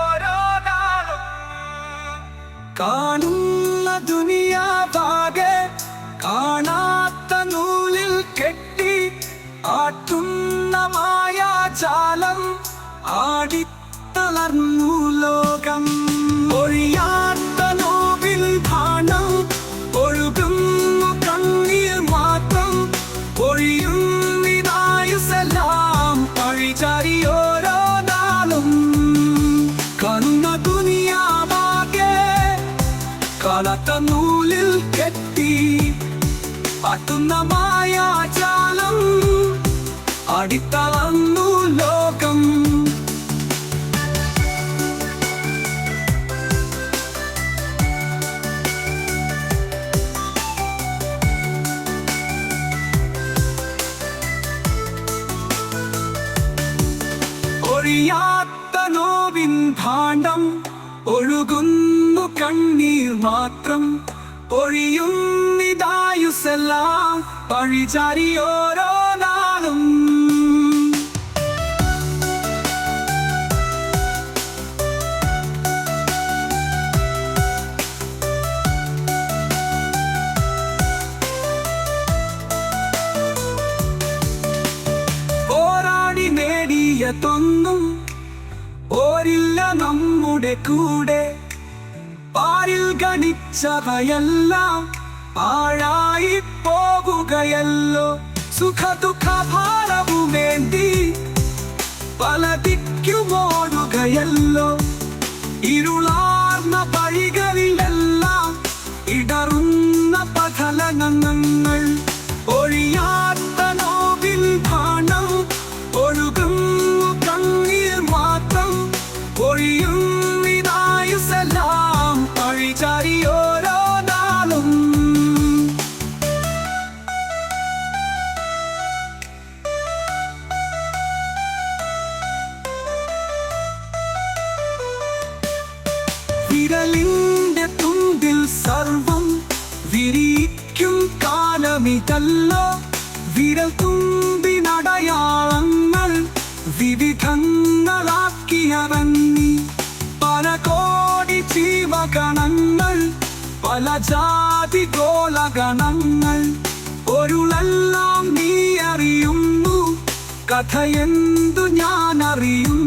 ഓരോ നാളും കാണുന്ന ദുനിയാവാകെ കാണാത്ത നൂലിൽ കെട്ടി ആട്ടുന്ന മായാജാലം ആടിത്തളർന്നു ലോകം. ഒഴി നൂലിൽ കെട്ടി പാട്ടുന്ന മായാജാലം അടിത്തളന്നു ലോകം. ഒഴിയാത്ത നോവിൻ ഭാണ്ഡം ഒഴുകുന്നു കണ്ണീർ മാത്രം ഒഴിയുന്നിതായുസെല്ലാം ഓരോ നാളും. പോരാടി നേടിയതൊന്നും ഓരില്ല നമ്മുടെ കൂടെ. பாரில் கணிச்சவையெல்லாம் பாழாயி போகுகையெல்லோ சுக துக்க பாரவுமேந்தி பல திக்குமோடுகையெல்லோ இருளார்ந்த பழி വിരലിന്റെ തുമ്പിൽ സർവം വിരിക്കും കാലമിതല്ലോ. വിരൽ തുമ്പിനടയാളങ്ങൾ വിവിധങ്ങളാക്കിയവന്നി പല കോടി ജീവഗണങ്ങൾ പല ജാതി ഗോളഗണങ്ങൾ. ഒരുളെല്ലാം നീ അറിയുന്നു കഥയെന്തു ഞാൻ അറിയുന്നു